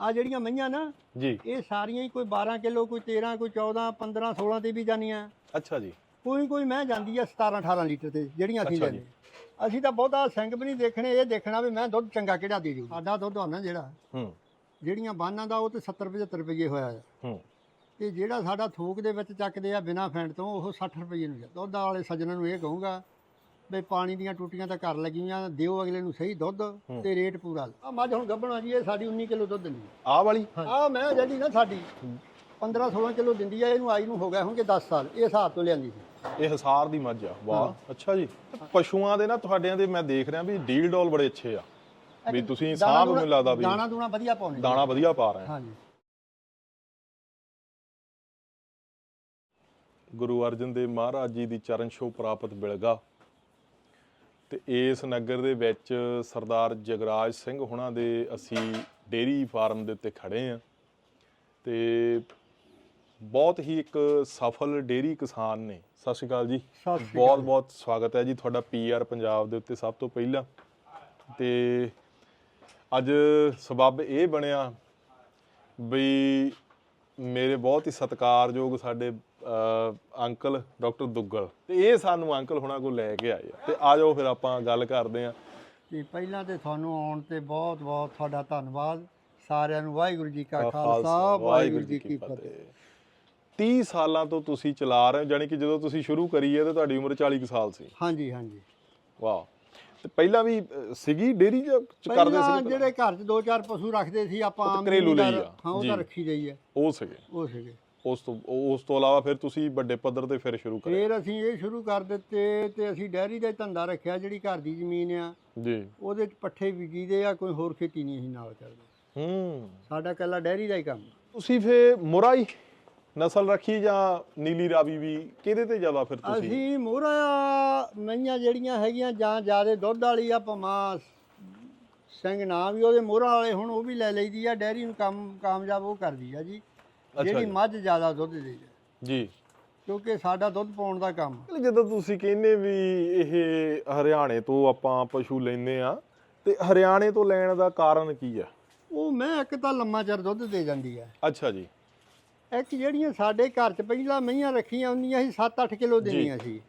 ਆ ਜਿਹੜੀਆਂ ਮਈਆਂ ਨਾ ਜੀ। ਇਹ ਸਾਰੀਆਂ ਹੀ ਕੋਈ 12 ਕਿਲੋ ਕੋਈ 13 ਕੋਈ 14 15 16 ਤੇ ਵੀ ਜਾਂਦੀਆਂ। ਅੱਛਾ ਜੀ। ਕੋਈ ਕੋਈ ਮੈਂ ਜਾਂਦੀ ਆ 17 18 ਲੀਟਰ ਤੇ ਜਿਹੜੀਆਂ ਅਸੀਂ। ਲੈਂਦੇ। ਅਸੀਂ ਤਾਂ ਬਹੁਤਾ ਸਿੰਘ ਵੀ ਨਹੀਂ ਦੇਖਣੇ ਇਹ ਦੇਖਣਾ ਵੀ ਮੈਂ ਦੁੱਧ ਚੰਗਾ ਕਿਹੜਾ ਦੇ ਜੂ। ਸਾਡਾ ਦੁੱਧ ਹੋਣਾ ਜਿਹੜਾ ਹੂੰ। ਜਿਹੜੀਆਂ ਬਾਨਾਂ ਦਾ ਉਹ ਤੇ 70 75 ਰੁਪਏ ਹੋਇਆ ਹੂੰ। ਤੇ ਜਿਹੜਾ ਸਾਡਾ ਥੋਕ ਦੇ ਵਿੱਚ ਚੱਕਦੇ ਆ ਬਿਨਾ ਫੈਂਟ ਤੋਂ ਉਹ 60 ਰੁਪਏ ਨੂੰ ਦੁੱਧ ਵਾਲੇ ਸੱਜਣਾਂ ਨੂੰ ਇਹ ਕਹੂੰਗਾ ਵੀ ਪਾਣੀ ਦੀਆਂ ਟੂਟੀਆਂ ਤਾਂ ਕਰ ਲੱਗੀਆਂ ਦਿਓ ਅਗਲੇ ਨੂੰ ਸਹੀ ਦੁੱਧ ਤੇ ਰੇਟ ਪੂਰਾ। ਆ ਮੱਝ ਹੁਣ ਗੱਭਣਾ ਜੀ ਇਹ ਸਾਡੀ 19 ਕਿਲੋ ਦੁੱਧ ਦਿੰਦੀ ਆਹ ਵਾਲੀ? ਆ ਮੈਂ ਜਿਹੜੀ ਨਾ ਸਾਡੀ 15 16 ਕਿਲੋ ਦਿੰਦੀ ਆ ਇਹਨੂੰ ਆਈ ਨੂੰ ਹੋ ਗਿਆ ਹੋਣਗੇ 10 ਸਾਲ ਇਹ ਹਿਸਾਬ ਤੋਂ ਲਿਆਂਦੀ ਸੀ। ਇਹ ਹਸਾਰ ਦੀ ਮੱਝ ਆ ਵਾਹ ਅੱਛਾ ਜੀ। ਪਸ਼ੂਆਂ ਦੇ ਨਾ ਤੁਹਾਡਿਆਂ ਦੇ ਮੈਂ ਦੇਖ ਰਿਹਾ ਵੀ ਡੀਲ ਡੋਲ ਬੜੇ ਅੱਛੇ ਆ। ਵੀ ਤੁਸੀਂ ਦਾਣਾ ਸਾਹ ਦੂਣਾ- ਮੈਨੂੰ ਲੱਗਦਾ ਵੀ ਦਾਣਾ ਦੂਣਾ ਵਧੀਆ ਪਾਉਣੇ ਦਾਣਾ ਵਧੀਆ ਪਾ ਰਹੇ ਆ। ਹਾਂਜੀ। ਗੁਰੂ ਅਰਜਨ ਦੇਵ ਮਹਾਰਾਜ ਜੀ ਦੀ ਚਰਨ ਛੋਹ ਪ੍ਰਾਪਤ ਬਿਲਗਾ। ਤੇ ਇਸ ਨਗਰ ਦੇ ਵਿੱਚ ਸਰਦਾਰ ਜਗਰਾਜ ਸਿੰਘ ਹੁਣਾਂ ਦੇ ਅਸੀਂ ਡੇਰੀ ਫਾਰਮ ਦੇ ਉੱਤੇ ਖੜੇ ਆ ਤੇ ਬਹੁਤ ਹੀ ਇੱਕ ਸਫਲ ਡੇਰੀ ਕਿਸਾਨ ਨੇ। ਸਤਿ ਸ਼੍ਰੀ ਅਕਾਲ ਜੀ। ਬਹੁਤ ਬਹੁਤ ਸਵਾਗਤ ਹੈ ਜੀ ਤੁਹਾਡਾ ਪੀਆਰ ਪੰਜਾਬ ਦੇ ਉੱਤੇ ਸਭ ਤੋਂ ਪਹਿਲਾਂ। ਤੇ ਅੱਜ ਸਬੱਬ ਇਹ ਬਣਿਆ ਵੀ ਮੇਰੇ ਬਹੁਤ ਹੀ ਸਤਿਕਾਰਯੋਗ ਸਾਡੇ ਅੰਕਲ ਡਾਕਟਰ ਦੁੱਗਲ। ਤੇ ਇਹ ਸਾਨੂੰ ਅੰਕਲ ਹੁਣਾਂ ਕੋਲ ਲੈ ਕੇ ਆਏ ਆ। ਤੇ ਆ ਜਾਓ ਫਿਰ ਆਪਾਂ ਗੱਲ ਕਰਦੇ ਆ। ਤੇ ਪਹਿਲਾਂ ਤੇ ਤੁਹਾਨੂੰ ਆਉਣ ਤੇ ਬਹੁਤ ਬਹੁਤ ਤੁਹਾਡਾ ਧੰਨਵਾਦ। ਸਾਰਿਆਂ ਨੂੰ ਵਾਹਿਗੁਰੂ ਜੀ ਕਾ ਖਾਲਸਾ ਵਾਹਿਗੁਰੂ ਜੀ ਕੀ ਫਤਿਹ। 30 ਸਾਲਾਂ ਤੋਂ ਤੁਸੀਂ ਚਲਾ ਰਹੇ ਹੋ ਜਾਨੀ ਕਿ ਜਦੋਂ ਤੁਸੀਂ ਸ਼ੁਰੂ ਕਰੀ ਹੈ ਤੇ ਤੁਹਾਡੀ ਉਮਰ 40 ਕੁ ਸਾਲ ਸੀ। ਹਾਂਜੀ ਹਾਂਜੀ। ਵਾਹ। ਤੇ ਪਹਿਲਾਂ ਵੀ ਸੀਗੀ ਡੇਰੀ ਕਰਦੇ ਸੀਗੇ ਜਿਹੜੇ ਘਰ 'ਚ ਦੋ ਚਾਰ ਪਸ਼ੂ ਰੱਖਦੇ ਸੀ ਆਪਾਂ ਆਮ ਘਰੇਲੂ ਲਈ ਹਾਂ ਉਹ। ਤਾਂ ਰੱਖੀ ਗਈ ਹੈ। ਉਹ ਸੀਗੇ। ਉਹ ਸੀਗੇ। ਉਸ ਤੋਂ ਉਸ ਤੋਂ ਇਲਾਵਾ ਫਿਰ ਤੁਸੀਂ ਵੱਡੇ ਪੱਧਰ ਤੇ ਫਿਰ ਸ਼ੁਰੂ ਕਰਿਆ ਫਿਰ ਅਸੀਂ ਇਹ ਸ਼ੁਰੂ ਕਰ ਦਿੱਤੇ ਤੇ ਅਸੀਂ ਡੈਰੀ ਦਾ ਧੰਦਾ ਰੱਖਿਆ ਜਿਹੜੀ ਘਰ ਦੀ ਜ਼ਮੀਨ ਆ। ਜੀ। ਉਹਦੇ 'ਚ ਪੱਠੇ ਬੀਜੀਦੇ ਆ ਕੋਈ ਹੋਰ ਖੇਤੀ ਨਹੀਂ ਅਸੀਂ ਨਾਲ ਕਰਦੇ। ਹੂੰ। ਸਾਡਾ ਕੱਲਾ ਡੈਰੀ ਦਾ ਹੀ ਕੰਮ। ਤੁਸੀਂ ਫੇ ਮੁਰਾਈ ਨਸਲ ਰੱਖੀ ਜਾਂ ਨੀਲੀ ਰਾਵੀ ਵੀ ਕਿਹਦੇ ਤੇ ਜ਼ਿਆਦਾ ਫਿਰ ਤੁਸੀਂ? ਅਸੀਂ ਮੋਹਰਾ ਮਈਆਂ ਜਿਹੜੀਆਂ ਹੈਗੀਆਂ ਜਾਂ ਜਿਆਦੇ ਦੁੱਧ ਵਾਲੀ ਆ ਭਮਾ ਸਿੰਘ ਨਾ ਵੀ ਉਹਦੇ ਮੋਹਰਾ ਵਾਲੇ ਹੁਣ ਉਹ ਵੀ ਲੈ ਲਈਦੀ ਆ ਡੈਰੀ ਨੂੰ ਕੰਮ ਕਾਮਯਾਬ ਉਹ ਕਰਦੀ ਆ ਜੀ। ਜਿਹੜੀ। ਮੱਝ ਜ਼ਿਆਦਾ ਦੁੱਧ ਦੇ ਜੀ। ਕਿਉਂਕਿ ਸਾਡਾ ਦੁੱਧ ਪਾਉਣ ਦਾ ਕੰਮ ਜਦੋਂ ਤੁਸੀਂ ਕਹਿੰਦੇ ਵੀ ਇਹ ਹਰਿਆਣੇ ਤੋਂ ਆਪਾਂ ਪਸ਼ੂ ਲੈਨੇ ਆ ਤੇ ਹਰਿਆਣੇ ਤੋਂ ਲੈਣ ਦਾ ਕਾਰਨ ਕੀ ਆ ਉਹ ਮੈਂ ਇੱਕ ਤਾਂ ਲੰਮਾ ਚਿਰ ਦੁੱਧ ਦੇ ਜਾਂਦੀ ਆ ਅੱਛਾ ਜੀ। ਇੱਕ ਜਿਹੜੀਆਂ ਸਾਡੇ ਘਰ 'ਚ ਪਹਿਲਾਂ ਮਈਆਂ ਰੱਖੀਆਂ ਹੁੰਦੀਆਂ ਸੀ 7-8 ਕਿਲੋ ਦੇਣੀਆਂ ਸੀ।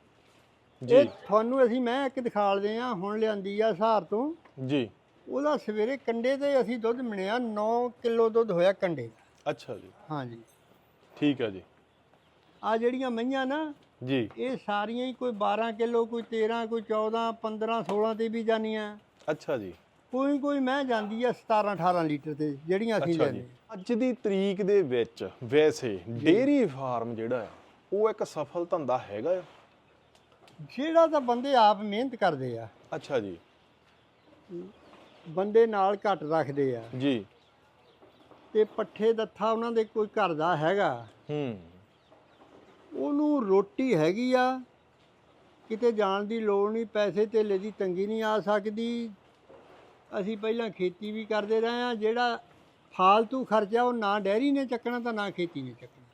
ਜੀ। ਤੁਹਾਨੂੰ ਅਸੀਂ ਮੈਂ ਇੱਕ ਦਿਖਾਲਦੇ ਆ ਹੁਣ ਲਿਆਂਦੀ ਆ ਸਹਾਰ ਤੋਂ। ਜੀ। ਉਹਦਾ ਸਵੇਰੇ ਕੰਡੇ ਤੇ ਅਸੀਂ ਦੁੱਧ ਮਿਣਿਆ 9 ਕਿਲੋ ਦੁੱਧ ਹੋਇਆ ਕੰਡੇ। ਅੱਛਾ ਜੀ। ਹਾਂਜੀ। ਠੀਕ ਹੈ ਜੀ। ਆ ਜਿਹੜੀਆਂ ਮਈਆਂ ਨਾ ਜੀ। ਇਹ ਸਾਰੀਆਂ ਹੀ ਕੋਈ 12 ਕਿਲੋ ਕੋਈ 13 ਕੋਈ 14 15 16 ਤੇ ਵੀ ਜਾਂਦੀਆਂ। ਅੱਛਾ ਜੀ। ਕੋਈ ਕੋਈ ਮੈਂ ਜਾਂਦੀ ਆ 17 18 ਲੀਟਰ ਤੇ ਜਿਹੜੀਆਂ ਅਸੀਂ ਲੈਂਦੇ ਅੱਜ ਦੀ ਤਰੀਕ ਦੇ ਵਿੱਚ ਵੈਸੇ ਡੇਰੀ ਫਾਰਮ ਜਿਹੜਾ ਆ ਉਹ ਇੱਕ ਸਫਲ ਧੰਦਾ ਹੈਗਾ ਆ? ਜਿਹੜਾ ਤਾਂ ਬੰਦੇ ਆਪ ਮਿਹਨਤ ਕਰਦੇ ਆ। ਅੱਛਾ ਜੀ। ਬੰਦੇ ਨਾਲ ਘੱਟ ਰੱਖਦੇ ਆ। ਜੀ। ਤੇ ਪੱਠੇ ਦੱਥਾ ਉਹਨਾਂ ਦੇ ਕੋਈ ਘਰ ਦਾ ਹੈਗਾ। ਹੂੰ। ਉਹਨੂੰ ਰੋਟੀ ਹੈਗੀ ਆ ਕਿਤੇ ਜਾਣ ਦੀ ਲੋੜ ਨਹੀਂ ਪੈਸੇ ਧੇਲੇ ਦੀ ਤੰਗੀ ਨਹੀਂ ਆ ਸਕਦੀ। ਅਸੀਂ ਪਹਿਲਾਂ ਖੇਤੀ ਵੀ ਕਰਦੇ ਰਹੇ ਆ ਜਿਹੜਾ ਫਾਲਤੂ ਖਰਚਾ ਉਹ ਨਾ ਡੈਰੀ ਨੇ ਚੱਕਣਾ ਤਾਂ ਨਾ ਖੇਤੀ ਨੇ ਚੱਕਣਾ।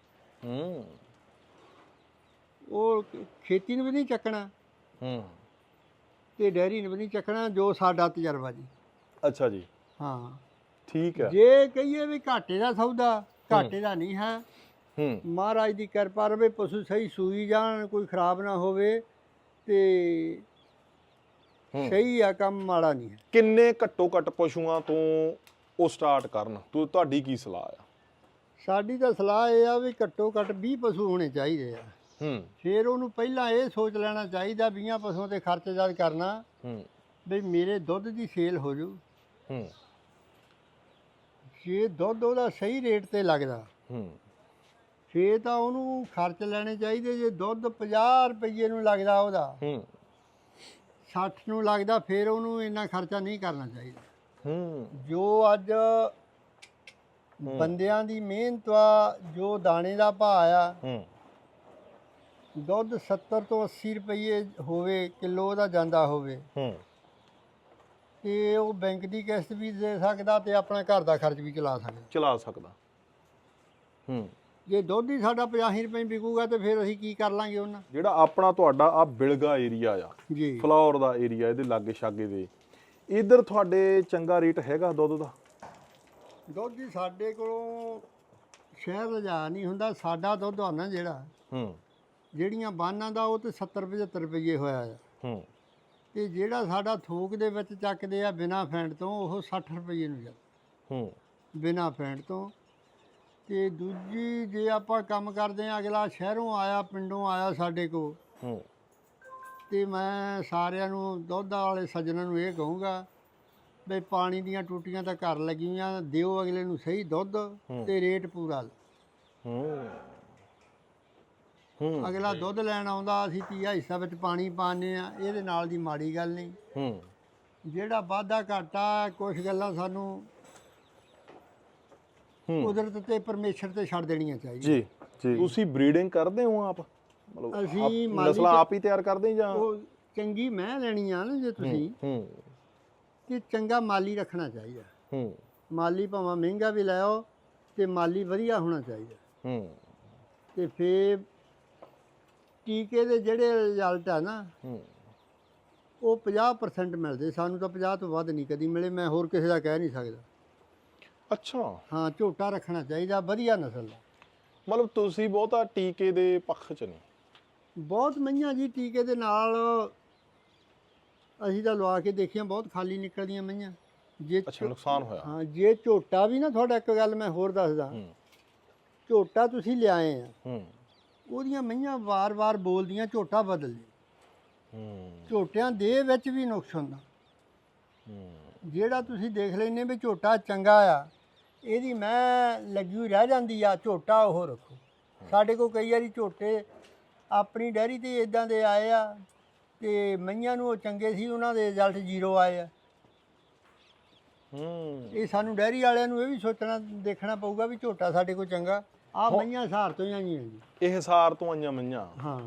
ਹੂੰ। ਉਹ ਖੇਤੀ ਨੂੰ ਵੀ ਨਹੀਂ ਚੱਕਣਾ। ਹੂੰ। ਤੇ ਡੈਰੀ ਨੂੰ ਵੀ ਨਹੀਂ ਚੱਕਣਾ ਜੋ ਸਾਡਾ ਤਜਰਬਾ ਜੀ। ਅੱਛਾ ਜੀ। ਹਾਂ। ਠੀਕ ਹੈ। ਜੇ ਕਹੀਏ ਵੀ ਘਾਟੇ ਦਾ ਸੌਦਾ ਘਾਟੇ ਦਾ ਨਹੀਂ ਹੈ। ਹੂੰ। ਮਹਾਰਾਜ ਦੀ ਕਿਰਪਾ ਰਵੇ ਪਸ਼ੂ ਸਹੀ ਸੂਈ ਜਾਣ ਕੋਈ ਖਰਾਬ ਨਾ ਹੋਵੇ ਤੇ। ਸਹੀ ਆ ਕੰਮ ਮਾੜਾ ਨਹੀਂ ਹੈ। ਕਿੰਨੇ ਘੱਟੋ ਘੱਟ ਪਸ਼ੂਆਂ ਤੋਂ ਉਹ ਸਟਾਰਟ ਕਰਨ? ਤੂੰ ਤੁਹਾਡੀ ਕੀ ਸਲਾਹ ਆ? ਸਾਡੀ ਤਾਂ ਸਲਾਹ ਇਹ ਆ ਵੀ ਘੱਟੋ ਘੱਟ 20 ਪਸ਼ੂ ਹੋਣੇ ਚਾਹੀਦੇ ਆ। ਹੂੰ। ਫਿਰ ਉਹਨੂੰ ਪਹਿਲਾਂ ਇਹ ਸੋਚ ਲੈਣਾ ਚਾਹੀਦਾ 20 ਪਸ਼ੂਆਂ ਤੇ ਖਰਚ ਜਦ ਕਰਨਾ ਹੂੰ। ਵੀ ਮੇਰੇ ਦੁੱਧ ਦੀ ਸੇਲ ਹੋ ਜੂ। ਹੂੰ। ਜੇ ਦੁੱਧ ਉਹਦਾ ਸਹੀ ਰੇਟ ਤੇ ਲੱਗਦਾ ਹੂੰ। ਫੇਰ ਤਾਂ ਉਹਨੂੰ ਖਰਚ ਲੈਣੇ ਚਾਹੀਦੇ ਜੇ ਦੁੱਧ 50 ਰੁਪਏ ਨੂੰ ਲੱਗਦਾ ਉਹਦਾ ਹੂੰ। 60 ਨੂੰ ਲੱਗਦਾ ਫਿਰ ਉਹਨੂੰ ਇੰਨਾ ਖਰਚਾ ਨਹੀਂ ਕਰਨਾ ਚਾਹੀਦਾ। ਹੂੰ। ਜੋ ਅੱਜ ਬੰਦਿਆਂ ਦੀ ਮਿਹਨਤ ਆ ਜੋ ਦਾਣੇ ਦਾ ਭਾਅ ਆ ਹੂੰ। ਦੁੱਧ 70 ਤੋਂ 80 ਰੁਪਏ ਹੋਵੇ ਕਿਲੋ ਦਾ ਜਾਂਦਾ ਹੋਵੇ ਹੂੰ। ਤੇ ਉਹ ਬੈਂਕ ਦੀ ਕਿਸ਼ਤ ਵੀ ਦੇ ਸਕਦਾ ਤੇ ਆਪਣਾ ਘਰ ਦਾ ਖਰਚ ਵੀ ਚਲਾ ਸਕਦਾ। ਚਲਾ ਸਕਦਾ। ਹੂੰ। ਜੇ ਦੁੱਧ ਹੀ ਸਾਡਾ 85 ਰੁਪਏ ਵਿਕੂਗਾ ਤੇ ਫਿਰ ਅਸੀਂ ਕੀ ਕਰ ਲਾਂਗੇ ਉਹਨਾਂ? ਜਿਹੜਾ ਆਪਣਾ ਤੁਹਾਡਾ ਆ ਬਿਲਗਾ ਏਰੀਆ ਆ ਜੀ। ਫਲੋਰ ਦਾ ਏਰੀਆ ਇਹਦੇ ਲਾਗੇ ਛਾਗੇ ਦੇ। ਇਧਰ ਤੁਹਾਡੇ ਚੰਗਾ ਰੇਟ ਹੈਗਾ ਦੁੱਧ ਦਾ? ਦੁੱਧ ਜੀ ਸਾਡੇ ਕੋਲੋਂ ਸ਼ਹਿਰ ਲਿਜਾ ਨਹੀਂ ਹੁੰਦਾ ਸਾਡਾ ਦੁੱਧ ਆ ਨਾ ਜਿਹੜਾ। ਹੂੰ। ਜਿਹੜੀਆਂ ਬਾਨਾਂ ਦਾ ਉਹ ਤੇ 70 75 ਰੁਪਏ ਹੋਇਆ ਆ। ਹੂੰ। ਤੇ ਜਿਹੜਾ ਸਾਡਾ ਥੋਕ ਦੇ ਵਿੱਚ ਚੱਕਦੇ ਆ ਬਿਨਾ ਫੈਂਟ ਤੋਂ ਉਹ 60 ਰੁਪਏ ਨੂੰ ਜਾਂਦਾ। ਹੂੰ। ਬਿਨਾ ਫੈਂਟ ਤੋਂ। ਤੇ ਦੂਜੀ ਜੇ ਆਪਾਂ ਕੰਮ ਕਰਦੇ ਆ ਅਗਲਾ ਸ਼ਹਿਰੋਂ ਆਇਆ ਪਿੰਡੋਂ ਆਇਆ ਸਾਡੇ ਕੋਲ। ਹੂੰ। ਤੇ ਮੈਂ ਸਾਰਿਆਂ ਨੂੰ ਦੁੱਧ ਵਾਲੇ ਸੱਜਣਾਂ ਨੂੰ ਇਹ ਕਹੂੰਗਾ ਵੀ ਪਾਣੀ ਦੀਆਂ ਟੂਟੀਆਂ ਤਾਂ ਘਰ ਲੱਗੀਆਂ ਦਿਓ ਅਗਲੇ ਨੂੰ ਸਹੀ ਦੁੱਧ। ਤੇ ਰੇਟ ਪੂਰਾ। ਹੂੰ। ਅਗਲਾ ਦੁੱਧ ਲੈਣ ਆਉਂਦਾ ਅਸੀਂ ਤੀਆ ਹਿੱਸਾ ਵਿੱਚ ਪਾਣੀ ਪਾਉਂਦੇ ਆ ਇਹਦੇ ਨਾਲ ਦੀ ਮਾੜੀ ਗੱਲ ਨਹੀਂ। ਹੂੰ। ਜਿਹੜਾ ਵਾਧਾ ਘਾਟਾ ਕੁਝ ਗੱਲਾਂ ਸਾਨੂੰ ਹੂੰ। ਕੁਦਰਤ ਤੇ ਪਰਮੇਸ਼ਰ ਤੇ ਛੱਡ ਦੇਣੀਆਂ ਚਾਹੀਦੀਆਂ। ਜੀ ਜੀ। ਤੁਸੀਂ ਬਰੀਡਿੰਗ ਕਰਦੇ ਹੋ ਆਪ? ਮਤਲਬ ਅਸੀਂ ਆਪ- ਮਾਲੀ ਨਸਲਾਂ ਚ- ਆਪ ਹੀ ਤਿਆਰ ਕਰਦੇ ਜਾਂ? ਉਹ ਚੰਗੀ ਮੈਂ ਲੈਣੀ ਆ ਨਾ ਜੇ ਤੁਸੀਂ ਹੂੰ ਤੇ ਚੰਗਾ ਮਾਲੀ ਰੱਖਣਾ ਚਾਹੀਦਾ। ਹੂੰ। ਮਾਲੀ ਭਾਵੇਂ ਮਹਿੰਗਾ ਵੀ ਲੈ ਆਓ ਤੇ ਮਾਲੀ ਵਧੀਆ ਹੋਣਾ ਚਾਹੀਦਾ। ਹੂੰ। ਤੇ ਫੇਰ ਟੀਕੇ ਦੇ ਜਿਹੜੇ ਰਿਜ਼ਲਟ ਆ ਨਾ ਉਹ 50% ਮਿਲਦੇ। ਸਾਨੂੰ ਤਾਂ 50 ਤੋਂ ਵੱਧ ਨਹੀਂ ਕਦੀ ਮਿਲੇ। ਮੈਂ ਹੋਰ ਕਿਸੇ ਦਾ ਕਹਿ ਨਹੀਂ ਸਕਦਾ। ਅੱਛਾ। ਹਾਂ ਝੋਟਾ ਰੱਖਣਾ ਚਾਹੀਦਾ। ਵਧੀਆ ਨਸਲ ਦਾ ਮਤਲਬ ਤੁਸੀਂ ਬਹੁਤਾ ਟੀਕੇ ਦੇ ਪੱਖ ਚ ਨਹੀਂ ਬਹੁਤ ਮਈਆਂ ਜੀ ਟੀਕੇ ਦੇ ਨਾਲ। ਅਸੀਂ ਤਾਂ ਲਵਾ ਕੇ ਦੇਖੀਆਂ ਬਹੁਤ ਖਾਲੀ ਨਿਕਲਦੀਆਂ ਮਈਆਂ। ਜੇ ਅੱਛਾ ਨੁਕਸਾਨ ਹੋਇਆ। ਹਾਂ ਜੇ ਝੋਟਾ ਵੀ ਨਾ ਤੁਹਾਡਾ ਇੱਕ ਗੱਲ ਮੈਂ ਹੋਰ ਦੱਸਦਾ। ਝੋਟਾ ਤੁਸੀਂ ਲਿਆਏ ਆ। ਹੂੰ। ਉਹਦੀਆਂ ਮਈਆਂ ਵਾਰ-ਵਾਰ ਬੋਲਦੀਆਂ ਝੋਟਾ ਬਦਲ ਲਈ ਹੂੰ। ਝੋਟਿਆਂ ਦੇ ਵਿੱਚ ਵੀ ਨੁਕਸ ਹੁੰਦਾ। ਹੂੰ। ਜਿਹੜਾ ਤੁਸੀਂ ਦੇਖ ਲੈਨੇ ਵੀ ਝੋਟਾ ਚੰਗਾ ਆ ਇਹਦੀ ਮੈਂ ਲੱਗੀ ਹੋਈ ਰਹਿ ਜਾਂਦੀ ਆ ਝੋਟਾ ਉਹ ਰੱਖੋ। ਸਾਡੇ ਕੋਲ ਕਈ ਵਾਰੀ ਝੋਟੇ ਆਪਣੀ ਡੈਰੀ ਤੇ ਇਦਾਂ ਦੇ ਆਏ ਆ ਤੇ ਮਈਆਂ ਨੂੰ ਉਹ ਚੰਗੇ ਸੀ ਉਹਨਾਂ ਦੇ ਰਿਜ਼ਲਟ ਜ਼ੀਰੋ ਆਏ ਆ। ਹੂੰ। ਇਹ ਸਾਨੂੰ ਡੈਰੀ ਵਾਲਿਆਂ ਨੂੰ ਇਹ ਵੀ ਸੋਚਣਾ ਦੇਖਣਾ ਪਊਗਾ ਵੀ ਝੋਟਾ ਸਾਡੇ ਕੋਲ ਚੰਗਾ। ਆ ਮਈਆਂ ਹਸਾਰ ਤੋਂ ਹੀ ਆਈਆਂ ਜੀ। ਇਹ ਹਿਸਾਰ ਤੋਂ ਆਈਆਂ ਮਈਆਂ? ਹਾਂ।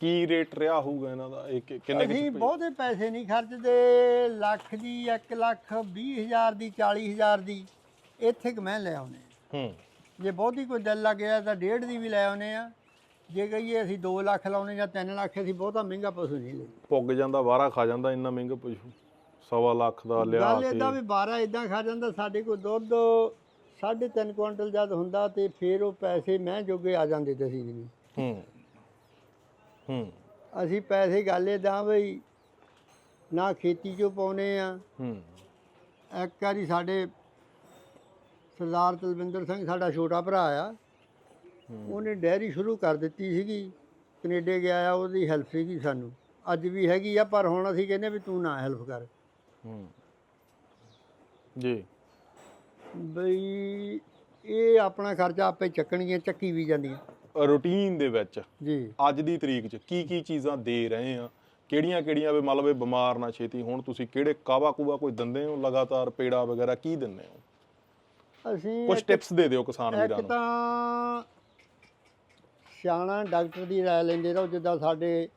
ਕੀ ਰੇਟ ਰਿਹਾ ਹੋਊਗਾ ਇਹਨਾਂ ਦਾ? ਇਹ ਕਿ- ਕਿੰਨੇ ਅਸੀਂ ਕਿ ਬਹੁਤੇ ਪੈਸੇ ਨਹੀਂ ਖਰਚਦੇ। ਲੱਖ ਦੀ 1 ਲੱਖ 20 ਹਜ਼ਾਰ ਦੀ 40 ਹਜ਼ਾਰ ਦੀ। ਇੱਥੇ ਕਿ ਮੈਂ ਲੈ ਆਉਨੇ ਹੂੰ। ਜੇ ਬਹੁਤੀ ਕੋਈ ਦਿਲ ਲੱਗ ਗਿਆ ਤਾਂ ਡੇਢ ਦੀ ਵੀ ਲੈ ਆਉਨੇ ਆ ਜੇ ਕਹੀਏ ਅਸੀਂ 2 ਲੱਖ ਲਾਉਨੇ ਜਾਂ 3 ਲੱਖ ਅਸੀਂ ਬਹੁਤਾ ਮਹਿੰਗਾ ਪਸ਼ੂ ਨਹੀਂ ਲੈਂਦੇ। ਪੁੱਗ ਜਾਂਦਾ ਵਾਰਾ ਖਾ ਜਾਂਦਾ ਇੰਨਾ ਮਹਿੰਗਾ ਪਸ਼ੂ। ਸਵਾ ਲੱਖ ਦਾ ਲਿਆ ਗੱਲ ਇਦਾਂ ਵੀ 12 ਇਦਾਂ ਖਾ ਜਾਂਦਾ ਸਾਡੇ ਕੋਲ ਦੁੱਧ 3.5 ਕੁਇੰਟਲ ਜਦ ਹੁੰਦਾ ਤੇ ਫਿਰ ਉਹ ਪੈਸੇ ਮੈਂ ਜੋਗੇ ਆ ਜਾਂਦੇ ਦਿਨ ਹੂੰ ਹੂੰ। ਅਸੀਂ ਪੈਸੇ ਗੱਲ ਇਦਾਂ ਬਈ ਨਾ ਖੇਤੀ ਚੋਂ ਪਾਉਨੇ ਆ। ਹੂੰ। ਇੱਕ ਵਾਰੀ ਸਾਡੇ ਸਰਦਾਰ ਤਲਵਿੰਦਰ ਸਿੰਘ ਸਾਡਾ ਛੋਟਾ ਭਰਾ ਆ ਉਹਨੇ ਡੈਰੀ ਸ਼ੁਰੂ ਕਰ ਦਿੱਤੀ ਸੀਗੀ ਕੈਨੇਡਾ ਗਿਆ ਆ ਉਹਦੀ ਹੈਲਪ ਸੀਗੀ ਸਾਨੂੰ। ਅੱਜ ਵੀ ਹੈਗੀ ਆ ਪਰ ਹੁਣ ਅਸੀਂ ਕਹਿੰਦੇ ਵੀ ਤੂੰ ਨਾ ਹੈਲਪ ਕਰ। ਹੂੰ। ਜੀ। ਬਈ ਇਹ ਆਪਣਾ ਖਰਚਾ ਆਪੇ ਚੱਕਣਗੀਆਂ ਚੱਕੀ ਵੀ ਜਾਂਦੀਆਂ। ਰੂਟੀਨ ਦੇ ਵਿੱਚ ਜੀ। ਅੱਜ ਦੀ ਤਰੀਕ 'ਚ ਕੀ ਕੀ ਚੀਜ਼ਾਂ ਦੇ ਰਹੇ ਆ? ਕਿਹੜੀਆਂ ਕਿਹੜੀਆਂ ਵੀ ਮਤਲਬ ਇਹ ਬਿਮਾਰ ਨਾ ਛੇਤੀ ਹੁਣ ਤੁਸੀਂ ਕਿਹੜੇ ਕਾਵਾ ਕੂਵਾ ਕੋਈ ਦਿੰਦੇ ਹੋ? ਲਗਾਤਾਰ ਪੇੜਾ ਵਗੈਰਾ ਕੀ ਦਿੰਦੇ ਹੋ? ਅਸੀਂ ਕੁਝ ਇੱਕ- ਟਿਪਸ ਦੇ ਦਿਓ ਕਿਸਾਨ ਵੀਰਾਂ ਇੱਕ ਨੂੰ। ਤਾਂ ਸਿਆਣਾ ਡਾਕਟਰ ਦੀ ਰਾਏ ਲੈਂਦੇ ਰਹੋ ਜਿੱਦਾਂ ਸਾਡੇ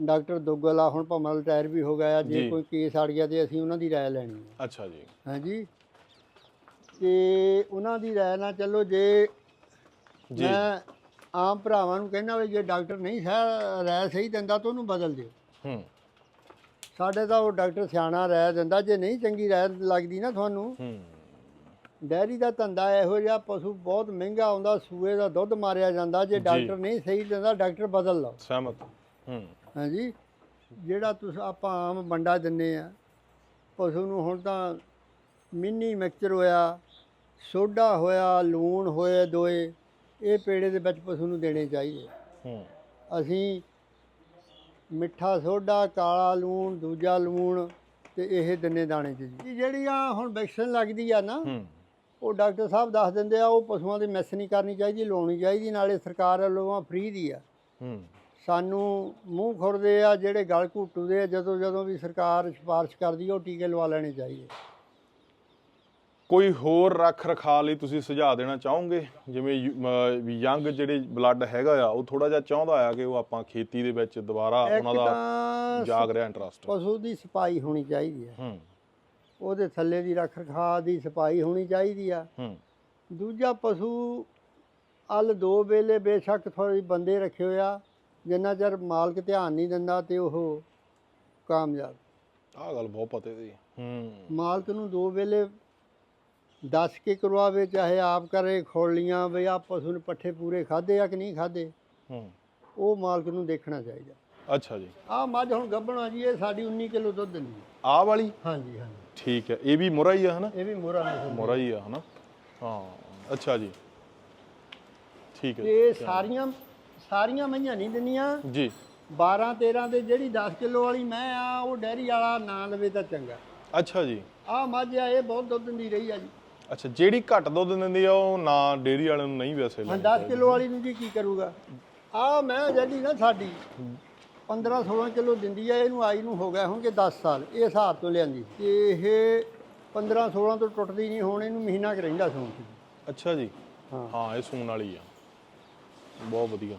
ਡਾਕਟਰ ਦੁੱਗਲ ਆ ਹੁਣ ਭਾਵੇਂ ਰਿਟਾਇਰ ਵੀ ਹੋ ਗਿਆ ਜੇ ਜੀ। ਕੋਈ ਕੇਸ ਅੜ ਗਿਆ ਤੇ ਅਸੀਂ ਉਹਨਾਂ ਦੀ ਰਾਏ ਲੈਣੀ ਹੈ। ਅੱਛਾ ਜੀ। ਹਾਂਜੀ ਤੇ ਉਹਨਾਂ ਦੀ ਰਾਏ ਨਾਲ ਚੱਲੋ ਜੇ ਜੀ। ਮੈਂ ਆਮ ਭਰਾਵਾਂ ਨੂੰ ਕਹਿੰਦਾ ਵੀ ਜੇ ਡਾਕਟਰ ਨਹੀਂ ਸਹਿ ਰਾਏ ਸਹੀ ਦਿੰਦਾ ਤਾਂ ਉਹਨੂੰ ਬਦਲ ਦਿਓ। ਹੂੰ। ਸਾਡੇ ਤਾਂ ਉਹ ਡਾਕਟਰ ਸਿਆਣਾ ਰਾਏ ਦਿੰਦਾ ਜੇ ਨਹੀਂ ਚੰਗੀ ਰਾਏ ਲੱਗਦੀ ਨਾ ਤੁਹਾਨੂੰ। ਹੂੰ। ਡੈਰੀ ਦਾ ਧੰਦਾ ਇਹੋ ਜਿਹਾ ਪਸ਼ੂ ਬਹੁਤ ਮਹਿੰਗਾ ਆਉਂਦਾ ਸੂਏ ਦਾ ਦੁੱਧ ਮਾਰਿਆ ਜਾਂਦਾ ਜੇ ਡਾਕਟਰ ਨਹੀਂ ਸਹੀ ਦਿੰਦਾ ਡਾਕਟਰ ਬਦਲ ਲਓ। ਸਹਿਮਤ। ਹੂੰ। ਹਾਂਜੀ। ਜਿਹੜਾ ਤੁਸੀਂ ਆਪਾਂ ਆਮ ਬੰਡਾ ਦਿੰਨੇ ਆ ਪਸ਼ੂ ਨੂੰ ਹੁਣ ਤਾਂ ਮਿੰਨੀ ਮਿਕਸਚਰ ਹੋਇਆ। ਸੋਡਾ ਹੋਇਆ ਲੂਣ ਹੋਏ ਦੋਏ ਇਹ ਪੇੜੇ ਦੇ ਵਿੱਚ ਪਸ਼ੂ ਨੂੰ ਦੇਣੇ ਚਾਹੀਦੇ। ਹੂੰ। ਅਸੀਂ ਮਿੱਠਾ ਸੋਡਾ ਕਾਲਾ ਲੂਣ ਦੂਜਾ ਲੂਣ ਤੇ ਇਹ ਦਿੰਨੇ ਦਾਣੇ ਚ ਜੀ। ਜਿਹੜੀਆਂ ਹੁਣ ਵੈਕਸੀਨ ਲੱਗਦੀ ਆ ਨਾ ਉਹ ਡਾਕਟਰ ਸਾਹਿਬ ਦੱਸ ਦਿੰਦੇ ਆ ਉਹ ਪਸ਼ੂਆਂ ਦੀ ਮਿਸ ਨਹੀਂ ਕਰਨੀ ਚਾਹੀਦੀ ਲਾਉਣੀ ਚਾਹੀਦੀ ਨਾਲੇ ਸਰਕਾਰ ਵੱਲੋਂ ਫ੍ਰੀ ਦੀ ਆ। ਹੂੰ। ਸਾਨੂੰ ਮੂੰਹ ਖੁਰਦੇ ਆ ਜਿਹੜੇ ਗਲ ਘੁੱਟੂਦੇ ਆ ਜਦੋਂ ਜਦੋਂ ਵੀ ਸਰਕਾਰ ਸਿਫਾਰਿਸ਼ ਕਰਦੀ ਆ ਉਹ ਟੀਕੇ ਲਵਾ ਲੈਣੇ ਚਾਹੀਦੇ। ਕੋਈ ਹੋਰ ਰੱਖ ਰਖਾ ਲਈ ਤੁਸੀਂ ਸੁਝਾਅ ਦੇਣਾ ਚਾਹੋਗੇ? ਜਿਵੇਂ ਯੰਗ ਜਿਹੜੇ ਬਲੱਡ ਹੈਗਾ ਆ ਉਹ ਥੋੜਾ ਜਿਹਾ ਚਾਹੁੰਦਾ ਆ ਕਿ ਉਹ ਆਪਾਂ ਖੇਤੀ ਦੇ ਵਿੱਚ ਦੁਬਾਰਾ ਉਹਨਾਂ ਦਾ ਜਾਗ ਰਿਹਾ ਇੰਟਰਸਟ ਪਸ਼ੂ ਦੀ ਸਫ਼ਾਈ ਹੋਣੀ ਚਾਹੀਦੀ ਆ। ਹੂੰ। ਉਹਦੇ ਥੱਲੇ ਦੀ ਰੱਖ ਰਖਾਅ ਦੀ ਸਫ਼ਾਈ ਹੋਣੀ ਚਾਹੀਦੀ ਆ। ਹੂੰ। ਦੂਜਾ ਪਸ਼ੂ ਅਲ ਦੋ ਵੇਲੇ ਬੇਸ਼ੱਕ ਥੋੜੀ ਬੰਦੇ ਰੱਖੇ ਹੋਇਆ ਜਿੰਨਾ ਚਿਰ ਮਾਲਕ ਧਿਆਨ ਨਹੀਂ ਦਿੰਦਾ ਤੇ ਉਹ ਕਾਮਯਾਬ। ਆਹ ਗੱਲ ਬਹੁਤ ਪਤੇ ਦੀ। ਹੂੰ। ਮਾਲਕ ਨੂੰ ਦੋ ਵੇਲੇ ਦੱਸ ਕੇ ਕਰਵਾਵੇ ਚਾਹੇ ਆਪ ਕਰੇ ਖੋਲੀਆਂ ਵੀ ਆ ਪਸ਼ੂ ਨੇ ਪੱਠੇ ਪੂਰੇ ਖਾਦੇ ਆ ਕਿ ਨਹੀਂ ਖਾਦੇ ਹੂੰ। ਉਹ ਮਾਲਕ ਨੂੰ ਦੇਖਣਾ ਚਾਹੀਦਾ। ਅੱਛਾ ਜੀ। ਆ ਮੱਝ ਹੁਣ ਗੱਭਣਾ ਜੀ ਇਹ ਸਾਡੀ 19 ਕਿਲੋ ਦੁੱਧ ਦਿੰਦੀ ਹੈ। ਆਹ ਵਾਲੀ? ਹਾਂਜੀ ਹਾਂਜੀ। ਠੀਕ ਹੈ ਇਹ ਵੀ ਮੁਰਾ ਹੀ ਆ ਹਨਾ? ਇਹ ਵੀ ਮੋਰਾ ਦੀ। ਮੁਰਾ ਹੀ। ਆ ਹਨਾ? ਹਾਂ ਅੱਛਾ ਜੀ। ਠੀਕ ਹੈ। ਤੇ ਸਾਰੀਆਂ ਸਾਰੀਆਂ ਮਈਆਂ ਨਹੀਂ ਦਿੰਦੀਆਂ ਜੀ। 12 13 ਦੇ ਜਿਹੜੀ 10 ਕਿਲੋ ਵਾਲੀ ਮੈਂ ਆ ਉਹ ਡੈਰੀ ਵਾਲਾ ਨਾ ਲਵੇ ਤਾਂ ਚੰਗਾ। ਅੱਛਾ ਜੀ। ਆ ਮੱਝ ਆ ਇਹ ਬਹੁਤ ਦੁੱਧ ਦਿੰਦੀ ਰਹੀ ਆ ਜੀ। ਅੱਛਾ ਜਿਹੜੀ ਘੱਟ ਦੁੱਧ ਦਿੰਦੀ ਆ ਉਹ ਨਾ ਡੇਰੀ ਵਾਲਿਆਂ ਨੂੰ ਨਹੀਂ ਵੈਸੇ ਹਾਂ ਲੈਣੀ 10 ਕਿਲੋ ਵਾਲੀ ਨੂੰ ਜੀ ਕੀ ਕਰੂਗਾ? ਆ ਮੈਂ ਜਿਹੜੀ ਨਾ ਸਾਡੀ 15 16 ਕਿਲੋ ਦਿੰਦੀ ਆ ਇਹਨੂੰ ਆਈ ਨੂੰ ਹੋ ਗਿਆ ਹੋਣਗੇ 10 ਸਾਲ ਇਹ ਹਿਸਾਬ ਤੋਂ ਲਿਆਂਦੀ। ਇਹ 15 16 ਤੋਂ ਟੁੱਟਦੀ ਨਹੀਂ ਹੁਣ ਇਹਨੂੰ ਮਹੀਨਾ ਕੁ ਰਹਿੰਦਾ ਸੌਣ ਚ। ਅੱਛਾ ਜੀ। ਹਾਂ। ਹਾਂ ਇਹ ਸੂਣ ਵਾਲੀ ਆ। ਬਹੁਤ ਵਧੀਆ।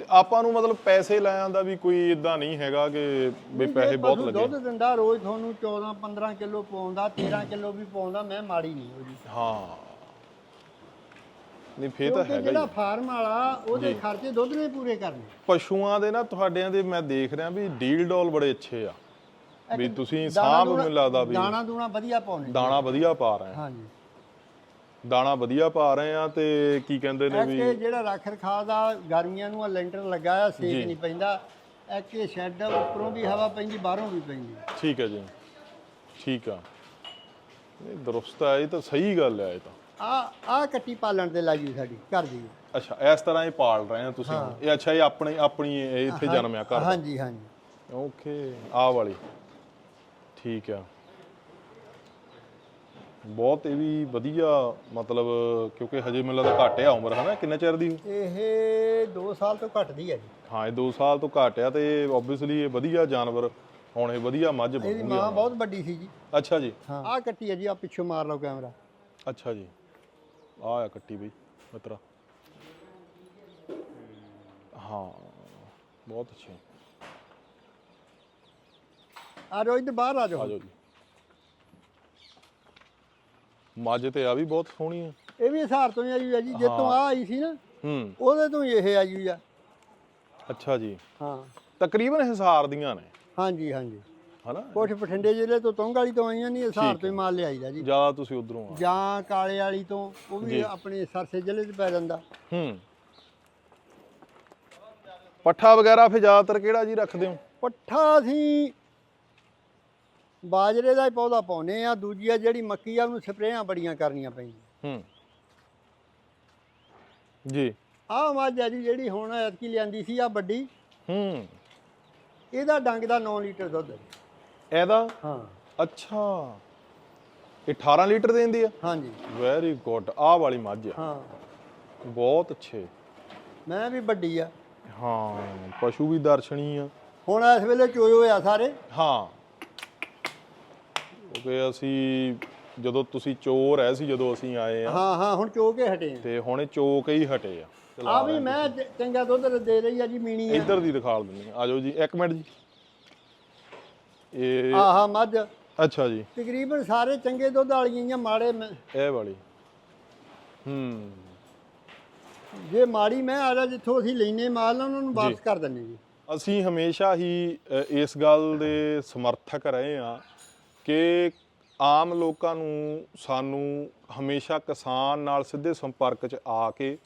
ਤੇ ਆਪਾਂ ਨੂੰ ਮਤਲਬ ਪੈਸੇ ਲੈਣ ਦਾ ਵੀ ਕੋਈ ਇਦਾਂ ਨਹੀਂ ਹੈਗਾ ਕਿ ਵੀ ਪੈਸੇ ਬਹੁਤ ਲੱਗੇ। ਦੁੱਧ ਦਿੰਦਾ ਰੋਜ਼ ਤੁਹਾਨੂੰ 14 15 ਕਿਲੋ ਪਾਉਂਦਾ 13 ਕਿਲੋ ਵੀ ਪਾਉਂਦਾ ਮੈਂ ਮਾੜੀ ਨਹੀਂ ਉਹਦੀ। ਹਾਂ। ਨਹੀਂ ਫੇਰ ਤਾਂ ਹੈਗਾ ਜਿਹੜਾ। ਫਾਰਮ ਵਾਲਾ ਉਹਦੇ ਖਰਚੇ ਦੁੱਧ ਨੇ ਪੂਰੇ ਕਰਨੇ। ਪਸ਼ੂਆਂ ਦੇ ਨਾ ਤੁਹਾਡਿਆਂ ਦੇ ਮੈਂ ਦੇਖ ਰਿਹਾ ਵੀ ਡੀਲ ਡੋਲ ਬੜੇ ਅੱਛੇ ਆ। ਵੀ ਤੁਸੀਂ ਦੂਣਾ- ਮੈਨੂੰ ਲੱਗਦਾ ਵੀ ਦਾਣਾ ਦੂਣਾ ਵਧੀਆ ਪਾਉਣੇ ਦਾਣਾ ਵਧੀਆ ਪਾ ਰਹੇ ਹਾਂਜੀ। ਦਾਣਾ ਵਧੀਆ ਪਾ ਰਹੇ ਆ ਤੇ ਕੀ ਕਹਿੰਦੇ ਨੇ ਵੀ ਜਿਹੜਾ ਰੱਖ ਰਖਾਅ ਦਾ ਗਰਮੀਆਂ ਨੂੰ ਆ ਲੈਂਟਰ ਲੱਗਾ ਆ। ਸੇਕ ਨਹੀਂ ਪੈਂਦਾ। ਇਹ ਸ਼ੈੱਡ ਉੱਪਰੋਂ ਵੀ ਹਵਾ ਪੈਂਦੀ ਬਾਹਰੋਂ ਵੀ ਪੈਂਦੀ। ਠੀਕ ਹੈ ਜੀ। ਠੀਕ ਆ। ਇਹ ਦਰੁਸਤ ਹੈ ਇਹ ਤਾਂ ਸਹੀ ਗੱਲ ਹੈ ਇਹ ਤਾਂ। ਆ ਆ ਕੱਟੀ ਪਾਲਣ ਤੇ ਲਾਈ ਸਾਡੀ ਘਰ ਦੀ। ਅੱਛਾ ਇਸ ਤਰ੍ਹਾਂ ਇਹ ਪਾਲ ਰਹੇ ਆ ਤੁਸੀਂ। ਇਹ ਅੱਛਾ ਇਹ ਆਪਣੀ ਆਪਣੀ ਇੱਥੇ ਜਨਮਿਆ ਘਰ ਦਾ? ਹਾਂਜੀ ਹਾਂਜੀ। ਓਕੇ ਆਹ ਵਾਲੀ। ਠੀਕ ਆ। ਬਹੁਤ ਇਹ ਵੀ ਵਧੀਆ ਮਤਲਬ ਕਿਉਂਕਿ ਹਜੇ ਮੈਨੂੰ ਲੱਗਦਾ ਘੱਟ ਆ ਉਮਰ ਹਨਾ? ਕਿੰਨੇ ਚਿਰ ਦੀ ਇਹ 2 ਸਾਲ ਤੋਂ ਘੱਟ ਦੀ ਹੈ ਜੀ। ਹਾਂ ਇਹ 2 ਸਾਲ ਤੋਂ ਘੱਟ ਆ ਤੇ ਆਬਵੀਅਸਲੀ ਇਹ ਵਧੀਆ ਜਾਨਵਰ ਹੁਣ ਇਹ ਵਧੀਆ ਮੱਝ ਇਹਦੀ ਬਣੂਗੀ ਮਾਂ ਬਹੁਤ ਵੱਡੀ ਸੀ ਜੀ। ਅੱਛਾ ਜੀ। ਹਾਂ। ਆ ਕੱਟੀ ਹੈ ਜੀ ਆ ਪਿੱਛੋਂ ਮਾਰ ਲਓ ਕੈਮਰਾ। ਅੱਛਾ ਜੀ। ਆ ਆ ਕੱਟੀ ਬਈ ਮਿੱਤਰਾ। ਹਾਂ ਬਹੁਤ ਅੱਛੇ। ਆ ਇੱਧਰ ਬਾਹਰ ਆ ਆ ਜਾਓ ਜਾਓ ਜੀ। ਮੱਝ ਤੇ ਆ ਵੀ ਬਹੁਤ ਸੋਹਣੀ ਆ। ਇਹ ਵੀ ਹਿਸਾਰ ਤੋਂ ਹੀ ਆਈ ਹੋਈ ਆ ਜੀ ਜਿੱਤੋਂ ਆ ਆਈ ਸੀ ਨਾ ਹੂੰ। ਉਹਦੇ ਤੋਂ ਹੀ ਇਹ ਆਈ ਹੋਈ ਆ। ਅੱਛਾ ਜੀ। ਹਾਂ। ਤਕਰੀਬਨ ਹਿਸਾਰ ਦੀਆਂ ਨੇ। ਹਾਂਜੀ ਹਾਂਜੀ। ਹਨਾ? ਕੁਛ ਬਠਿੰਡੇ ਜ਼ਿਲ੍ਹੇ ਤੋਂ ਤੁੰਗ ਵਾਲੀ ਤੋਂ ਆਈਆਂ ਨਹੀਂ ਹਿਸਾਰ ਤੋਂ ਹੀ ਮਾਲ ਲਿਆਈਦਾ ਜੀ। ਜ਼ਿਆਦਾ ਤੁਸੀਂ ਉਧਰੋਂ ਆ। ਜਾਂ ਕਾਲੇ ਵਾਲੀ ਤੋਂ ਉਹ ਵੀ ਜੀ। ਆਪਣੇ ਸਰਸੇ ਜ਼ਿਲ੍ਹੇ 'ਚ ਪੈ ਜਾਂਦਾ। ਹੂੰ। ਪੱਠਾ ਵਗੈਰਾ ਫਿਰ ਜ਼ਿਆਦਾਤਰ ਕਿਹੜਾ ਜੀ ਰੱਖਦੇ ਹੋ? ਪੱਠਾ ਅਸੀਂ ਬਾਜਰੇ ਦਾ ਹੀ ਪੌਦਾ ਪਾਉਨੇ ਆ ਦੂਜੀ ਆ ਜਿਹੜੀ ਮੱਕੀ ਆ ਉਹਨੂੰ ਸਪਰੇਆਂ ਬੜੀਆਂ ਕਰਨੀਆਂ ਪੈਂਦੀਆਂ। ਹੂੰ। ਜੀ। ਆਹ ਮੱਝ ਆ ਜੀ ਜਿਹੜੀ ਹੁਣ ਐਤਕੀ ਲਿਆਂਦੀ ਸੀ ਆ ਵੱਡੀ। ਹੂੰ। ਇਹਦਾ ਡੰਗ ਦਾ 9 ਲੀਟਰ ਦੁੱਧ ਹੈ ਇਹਦਾ? ਹਾਂ। ਅੱਛਾ। ਇਹ 18 ਲੀਟਰ ਦਿੰਦੀ ਆ? ਹਾਂਜੀ। ਵੈਰੀ ਗੁੱਡ ਆਹ ਵਾਲੀ ਮੱਝ ਆ। ਹਾਂ। ਬਹੁਤ ਅੱਛੇ। ਮੈਂ ਵੀ ਵੱਡੀ ਆ। ਹਾਂ ਪਸ਼ੂ ਵੀ ਦਰਸ਼ਨੀ ਆ। ਹੁਣ ਇਸ ਵੇਲੇ ਚੋਏ ਹੋਏ ਆ ਸਾਰੇ। ਹਾਂ। ਕਿਉਂਕਿ ਅਸੀਂ ਜਦੋਂ ਤੁਸੀਂ ਚੋਰ ਐ ਸੀ ਜਦੋਂ ਅਸੀਂ ਆਏ ਆ। ਹਾਂ ਹਾਂ ਹੁਣ ਚੋ ਕੇ ਹਟੇ ਤੇ ਹੁਣ ਇਹ ਹੀ ਹਟੇ ਆ। ਆ ਆ ਵੀ ਮੈਂ ਚ- ਚੰਗਾ ਦੁੱਧ ਦੇ ਰਹੀ ਆ ਜੀ ਮੀਣੀ ਆ। ਇੱਧਰ ਦੀ ਦਿਖਾ ਦਿੰਦੇ ਆ। ਜਾਓ ਜੀ ਇੱਕ ਮਿੰਟ ਜੀ। ਇਹ ਆਹਾ ਮੱਝ। ਅੱਛਾ ਜੀ। ਤਕਰੀਬਨ ਸਾਰੇ ਚੰਗੇ ਦੁੱਧ ਵਾਲੀਆਂ ਹੀ ਆ ਮਾੜੇ ਮੈਂ। ਇਹ ਵਾਲੀ। ਹੂੰ। ਜੇ ਮਾੜੀ ਮੈਂ ਆ ਜਾ ਜਿੱਥੋਂ ਅਸੀਂ ਲੈਨੇ ਮਾਲ ਨਾ ਉਹਨਾਂ ਨੂੰ ਵਾਪਸ ਕਰ ਦਿੰਨੇ ਜੀ। ਅਸੀਂ ਹਮੇਸ਼ਾ ਹੀ ਅ, ਇਸ ਗੱਲ ਦੇ ਸਮਰਥਕ ਰਹੇ ਆ ਕਿ ਆਮ ਲੋਕਾਂ ਨੂੰ ਸਾਨੂੰ ਹਮੇਸ਼ਾ ਕਿਸਾਨ ਨਾਲ ਸਿੱਧੇ ਸੰਪਰਕ 'ਚ ਆ ਕੇ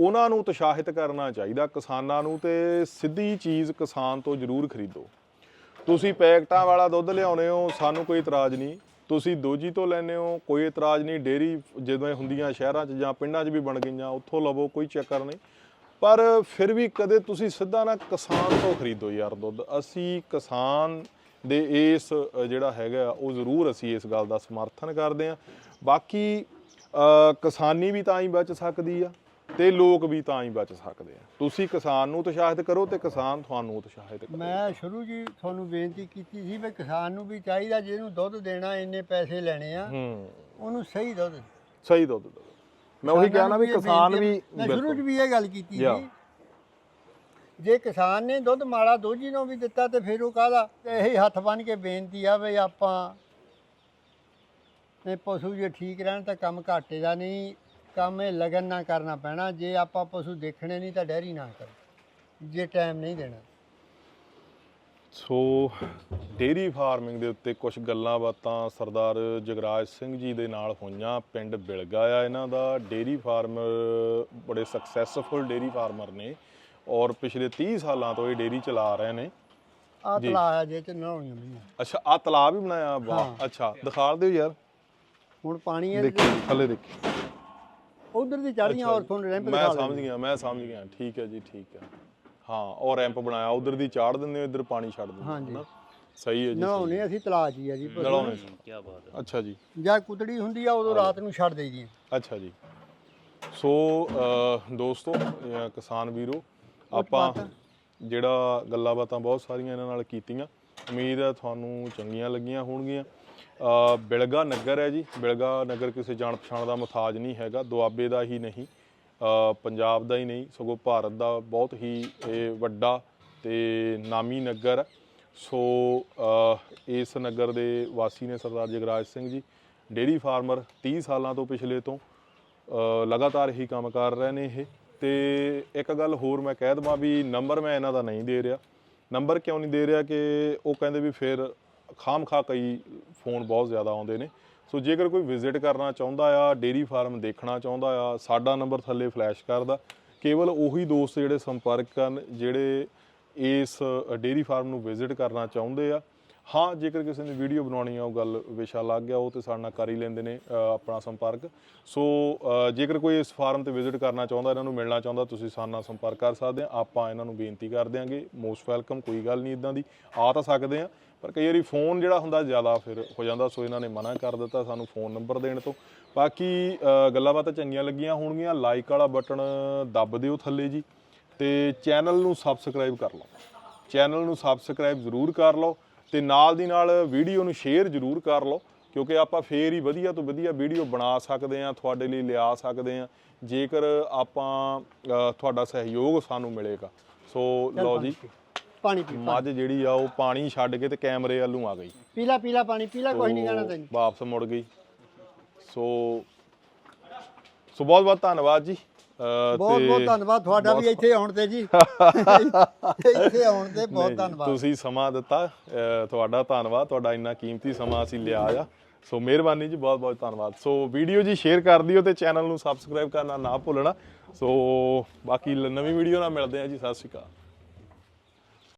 ਉਹਨਾਂ ਨੂੰ ਉਤਸ਼ਾਹਿਤ ਕਰਨਾ ਚਾਹੀਦਾ ਕਿਸਾਨਾਂ ਨੂੰ ਤੇ ਸਿੱਧੀ ਚੀਜ਼ ਕਿਸਾਨ ਤੋਂ ਜ਼ਰੂਰ ਖਰੀਦੋ। ਤੁਸੀਂ ਪੈਕਟਾਂ ਵਾਲਾ ਦੁੱਧ ਲਿਆਉਨੇ ਹੋ, ਸਾਨੂੰ ਕੋਈ ਇਤਰਾਜ਼ ਨਹੀਂ। ਤੁਸੀਂ ਦੋਜੀ ਤੋਂ ਲੈਨੇ ਹੋ, ਕੋਈ ਇਤਰਾਜ਼ ਨਹੀਂ। ਡੇਰੀ ਜਦੋਂ ਹੁੰਦੀਆਂ ਸ਼ਹਿਰਾਂ 'ਚ ਜਾਂ ਪਿੰਡਾਂ 'ਚ ਵੀ ਬਣ ਗਈਆਂ, ਉੱਥੋਂ ਲਵੋ, ਕੋਈ ਚੱਕਰ ਨਹੀਂ। ਪਰ ਫਿਰ ਵੀ ਕਦੇ ਤੁਸੀਂ ਸਿੱਧਾ ਨਾ ਕਿਸਾਨ ਤੋਂ ਖਰੀਦੋ ਯਾਰ ਦੁੱਧ। ਅਸੀਂ ਕਿਸਾਨ ਦੇ ਇਸ ਜਿਹੜਾ ਹੈਗਾ ਉਹ ਜ਼ਰੂਰ ਅਸੀਂ ਇਸ ਗੱਲ ਦਾ ਸਮਰਥਨ ਕਰਦੇ ਹਾਂ। ਬਾਕੀ ਕਿਸਾਨੀ ਵੀ ਤਾਂ ਹੀ ਬਚ ਸਕਦੀ ਆ ਤੇ ਲੋਕ ਵੀ ਤਾਂ ਹੀ ਬਚ ਸਕਦੇ ਆ। ਤੁਸੀਂ ਕਿਸਾਨ ਨੂੰ ਉਤਸ਼ਾਹਿਤ ਕਰੋ ਤੇ ਕਿਸਾਨ ਤੁਹਾਨੂੰ ਉਤਸ਼ਾਹਿਤ ਕਰੇ। ਮੈਂ ਸ਼ੁਰੂ ਜੀ ਤੁਹਾਨੂੰ ਬੇਨਤੀ ਕੀਤੀ ਸੀ ਵੀ ਕਿਸਾਨ ਨੂੰ ਵੀ ਚਾਹੀਦਾ ਜਿਹਨੂੰ ਦੁੱਧ ਦੇਣਾ ਇੰਨੇ ਪੈਸੇ ਲੈਣੇ ਆ ਉਹਨੂੰ ਸਹੀ ਦੁੱਧ ਸਹੀ ਦੁੱਧ ਮੈਂ ਉਹੀ ਕਹਿਣਾ ਵੀ ਕਿਸਾਨ। ਵੀ ਮੈਂ ਸ਼ੁਰੂ 'ਚ ਵੀ ਇਹ ਗੱਲ ਕੀਤੀ. ਸੀ ਜੇ ਕਿਸਾਨ ਨੇ ਦੁੱਧ ਮਾੜਾ ਦੋਜੀ ਨੂੰ ਵੀ ਦਿੱਤਾ ਤੇ ਫਿਰ ਉਹ ਕਾਹਦਾ? ਤੇ ਇਹੀ ਹੱਥ ਬੰਨ ਕੇ ਬੇਨਤੀ ਆ ਵੀ ਆਪਾਂ ਨੇ ਪਸ਼ੂ ਜੇ ਠੀਕ ਰਹਿਣ ਤਾਂ ਕੰਮ ਘਾਟੇ ਦਾ ਨਹੀਂ, ਕੰਮ ਇਹ ਲਗਨ ਨਾ ਕਰਨਾ ਪੈਣਾ। ਜੇ ਆਪਾਂ ਪਸ਼ੂ ਦੇਖਣੇ ਨਹੀਂ ਤਾਂ ਡੈਰੀ ਨਾ ਕਰੋ, ਜੇ ਟਾਈਮ ਨਹੀਂ ਦੇਣਾ। ਸੋ ਡੇਰੀ ਫਾਰਮਿੰਗ ਦੇ ਉੱਤੇ ਕੁਝ ਗੱਲਾਂ ਬਾਤਾਂ ਸਰਦਾਰ ਜਗਰਾਜ ਸਿੰਘ ਜੀ ਦੇ ਨਾਲ ਹੋਈਆਂ। ਪਿੰਡ ਬਿਲਗਾ ਆ ਇਹਨਾਂ ਦਾ। ਡੇਰੀ ਫਾਰਮਰ ਬੜੇ ਸਕਸੈਸਫੁਲ ਡੇਰੀ ਫਾਰਮਰ ਨੇ। ਔਰ ਪਿਛਲੇ 30 ਸਾਲਾਂ ਤੋਂ ਇਹ ਡੇਰੀ ਚਲਾ ਰਹੇ ਨੇ। ਆ ਜੀ। ਤਲਾਇਆ ਜੇ ਚ ਨਹਾਉਣੀਆਂ ਹੁੰਦੀਆਂ ਅੱਛਾ ਆ ਤਲਾਬ ਵੀ ਬਣਾਇਆ ਵਾਹ ਅੱਛਾ ਦਿਖਾ ਦਿਓ ਯਾਰ। ਹੁਣ ਪਾਣੀ ਹੈ ਦੇਖੀ ਥੱਲੇ ਦੇਖੀ। ਉਧਰ ਦੀ ਚੜੀਆਂ ਔਰ ਤੁਹਾਨੂੰ ਰੈਂਪ ਮੈਂ ਸਮਝ ਗਿਆ ਮੈਂ ਸਮਝ ਗਿਆ। ਠੀਕ ਹੈ ਜੀ ਠੀਕ ਹੈ। ਹਾਂ ਉਹ ਰੈਂਪ ਬਣਾਇਆ ਉਧਰ ਦੀ ਚਾੜ ਦਿੰਦੇ ਹੋ ਇੱਧਰ ਪਾਣੀ ਛੱਡ ਦਿੰਦੇ ਹੋ, ਹਾਂਜੀ। ਸਹੀ ਹੈ ਜੀ ਨਹਾਉਣੇ ਅਸੀਂ ਤਲਾਅ ਹੀ ਆ ਜੀ ਪਸ਼ੂ। ਨਲਾਉਣੇ ਕੀ ਬਾਤ ਹੈ। ਅੱਛਾ ਜੀ। ਜਾਂ ਕੁਤੜੀ ਹੁੰਦੀ ਆ ਉਦੋਂ ਰਾਤ ਨੂੰ ਛੱਡ ਦੇਈਦੀ ਅੱਛਾ ਜੀ। ਸੋ ਦੋਸਤੋ ਕਿਸਾਨ ਵੀਰੋ ਆਪਾਂ ਜਿਹੜਾ ਗੱਲਾਂ ਬਾਤਾਂ ਬਹੁਤ ਸਾਰੀਆਂ ਇਹਨਾਂ ਨਾਲ ਕੀਤੀਆਂ। ਉਮੀਦ ਹੈ ਤੁਹਾਨੂੰ ਚੰਗੀਆਂ ਲੱਗੀਆਂ ਹੋਣਗੀਆਂ। ਬਿਲਗਾ ਨਗਰ ਹੈ ਜੀ। ਬਿਲਗਾ ਨਗਰ ਕਿਸੇ ਜਾਣ ਪਛਾਣ ਦਾ ਮੁਤਾਜ ਨਹੀਂ ਹੈਗਾ। ਦੁਆਬੇ ਦਾ ਹੀ ਨਹੀਂ। ਪੰਜਾਬ ਦਾ ਹੀ ਨਹੀਂ। ਸਗੋਂ ਭਾਰਤ ਦਾ ਬਹੁਤ ਹੀ ਇਹ ਵੱਡਾ ਤੇ ਨਾਮੀ ਨਗਰ ਸੋ ਇਸ ਨਗਰ ਦੇ ਵਾਸੀ ਨੇ ਸਰਦਾਰ ਜਗਰਾਜ ਸਿੰਘ ਜੀ। ਡੇਰੀ ਫਾਰਮਰ 30 ਸਾਲਾਂ ਤੋਂ ਪਿਛਲੇ ਤੋਂ। ਲਗਾਤਾਰ ਹੀ ਕੰਮ ਕਰ ਰਹੇ ਨੇ ਇਹ। ਤੇ ਇੱਕ ਗੱਲ ਹੋਰ ਮੈਂ ਕਹਿ ਦਵਾਂ ਵੀ ਨੰਬਰ ਮੈਂ ਇਹਨਾਂ ਦਾ ਨਹੀਂ ਦੇ ਰਿਹਾ। ਨੰਬਰ ਕਿਉਂ ਨਹੀਂ ਦੇ ਰਿਹਾ ਕਿ ਉਹ ਕਹਿੰਦੇ ਵੀ ਫਿਰ ਖਾਮਖਾ ਕਈ ਫੋਨ ਬਹੁਤ ਜ਼ਿਆਦਾ ਆਉਂਦੇ ਨੇ। ਸੋ ਜੇਕਰ ਕੋਈ ਵਿਜ਼ਿਟ ਕਰਨਾ ਚਾਹੁੰਦਾ ਆ ਡੇਰੀ ਫਾਰਮ ਦੇਖਣਾ ਚਾਹੁੰਦਾ ਆ, ਸਾਡਾ ਨੰਬਰ ਥੱਲੇ ਫਲੈਸ਼ ਕਰਦਾ। ਕੇਵਲ ਉਹੀ ਦੋਸਤ ਜਿਹੜੇ ਸੰਪਰਕ ਕਰਨ, ਜਿਹੜੇ ਇਸ ਡੇਰੀ ਫਾਰਮ ਨੂੰ ਵਿਜ਼ਿਟ ਕਰਨਾ ਚਾਹੁੰਦੇ ਆ ਹਾਂ, ਜੇਕਰ ਕਿਸੇ ਨੇ ਵੀਡੀਓ ਬਣਾਉਣੀ ਆ, ਉਹ ਗੱਲ ਵਿਸ਼ਾ ਲੱਗ ਗਿਆ, ਉਹ ਤੇ ਸਾਡੇ ਨਾਲ ਕਰ ਹੀ ਲੈਂਦੇ ਨੇ ਆਪਣਾ ਸੰਪਰਕ। ਸੋ ਜੇਕਰ ਕੋਈ ਇਸ ਫਾਰਮ ਤੇ ਵਿਜ਼ਿਟ ਕਰਨਾ ਚਾਹੁੰਦਾ, ਇਹਨਾਂ ਨੂੰ ਮਿਲਣਾ ਚਾਹੁੰਦਾ, ਤੁਸੀਂ ਸਾਡੇ ਨਾਲ ਸੰਪਰਕ ਕਰ ਸਕਦੇ ਆ। ਆਪਾਂ ਇਹਨਾਂ ਨੂੰ ਬੇਨਤੀ ਕਰ ਦਿਆਂਗੇ ਮੋਸਟ ਵੈਲਕਮ ਕੋਈ ਗੱਲ ਨਹੀਂ ਇਦਾਂ ਦੀ। ਆ ਤਾਂ ਸਕਦੇ ਆ, ਪਰ ਕਈ ਵਾਰੀ ਫੋਨ ਜਿਹੜਾ ਹੁੰਦਾ, ਜ਼ਿਆਦਾ ਫਿਰ ਹੋ ਜਾਂਦਾ, ਸੋ ਇਹਨਾਂ ਨੇ ਮਨਾ ਕਰ ਦਿੱਤਾ ਸਾਨੂੰ ਫੋਨ ਨੰਬਰ ਦੇਣ ਤੋਂ। ਬਾਕੀ ਗੱਲਾਂ ਬਾਤਾਂ ਚੰਗੀਆਂ ਲੱਗੀਆਂ ਹੋਣਗੀਆਂ ਲਾਈਕ ਵਾਲਾ ਬਟਨ ਦੱਬ ਦਿਓ ਥੱਲੇ ਜੀ, ਤੇ ਚੈਨਲ ਨੂੰ ਸਬਸਕ੍ਰਾਈਬ ਕਰ ਲਓ। ਚੈਨਲ ਨੂੰ ਸਬਸਕ੍ਰਾਈਬ ਜ਼ਰੂਰ ਕਰ ਲਓ ਤੇ ਨਾਲ ਦੀ ਨਾਲ ਵੀਡੀਓ ਨੂੰ ਸ਼ੇਅਰ ਜ਼ਰੂਰ ਕਰ ਲਓ ਕਿਉਂਕਿ ਆਪਾਂ ਫੇਰ ਹੀ ਵਧੀਆ ਤੋਂ ਵਧੀਆ ਵੀਡੀਓ ਬਣਾ ਸਕਦੇ ਆ ਤੁਹਾਡੇ ਲਈ ਲਿਆ ਸਕਦੇ ਆ ਜੇਕਰ ਆਪਾਂ ਤੁਹਾਡਾ ਸਹਿਯੋਗ ਸਾਨੂੰ ਮਿਲੇਗਾ। ਸੋ ਲਓ ਜੀ ਪਾਣੀ ਪੀ ਮੱਝ ਜਿਹੜੀ ਆ ਉਹ ਪਾਣੀ ਛੱਡ ਕੇ ਤੇ ਕੈਮਰੇ ਵੱਲੋਂ ਆ ਗਈ। ਪੀਲਾ ਪੀਲਾ ਪਾਣੀ ਪੀਲਾ ਕੁਝ ਨਹੀਂ ਕਹਿਣਾ ਤੈਨੂੰ। ਵਾਪਸ ਮੁੜ ਗਈ। ਸੋ ਸੋ ਬਹੁਤ ਬਹੁਤ ਧੰਨਵਾਦ ਜੀ। ਬਹੁਤ ਬਹੁਤ ਧੰਨਵਾਦ ਤੁਹਾਡਾ ਵੀ ਇੱਥੇ ਆਉਣ ਤੇ ਜੀ। ਇੱਥੇ ਆਉਣ ਤੇ ਬਹੁਤ ਧੰਨਵਾਦ। ਤੁਸੀਂ ਸਮਾਂ ਦਿੱਤਾ ਤੁਹਾਡਾ ਧੰਨਵਾਦ ਤੁਹਾਡਾ ਇੰਨਾ ਕੀਮਤੀ ਸਮਾਂ ਅਸੀਂ ਲਿਆ ਆ। ਸੋ ਮਿਹਰਬਾਨੀ ਜੀ ਬਹੁਤ ਬਹੁਤ ਧੰਨਵਾਦ। ਸੋ ਵੀਡੀਓ ਜੀ ਸ਼ੇਅਰ ਕਰ ਦਿਓ ਤੇ ਚੈਨਲ ਨੂੰ ਸਬਸਕ੍ਰਾਈਬ ਕਰਨਾ ਨਾ ਭੁੱਲਣਾ। ਸੋ ਬਾਕੀ ਨਵੀਂ ਵੀਡੀਓ ਨਾਲ ਮਿਲਦੇ ਆ ਜੀ ਸਤਿ ਸ਼੍ਰੀ ਅਕਾਲ।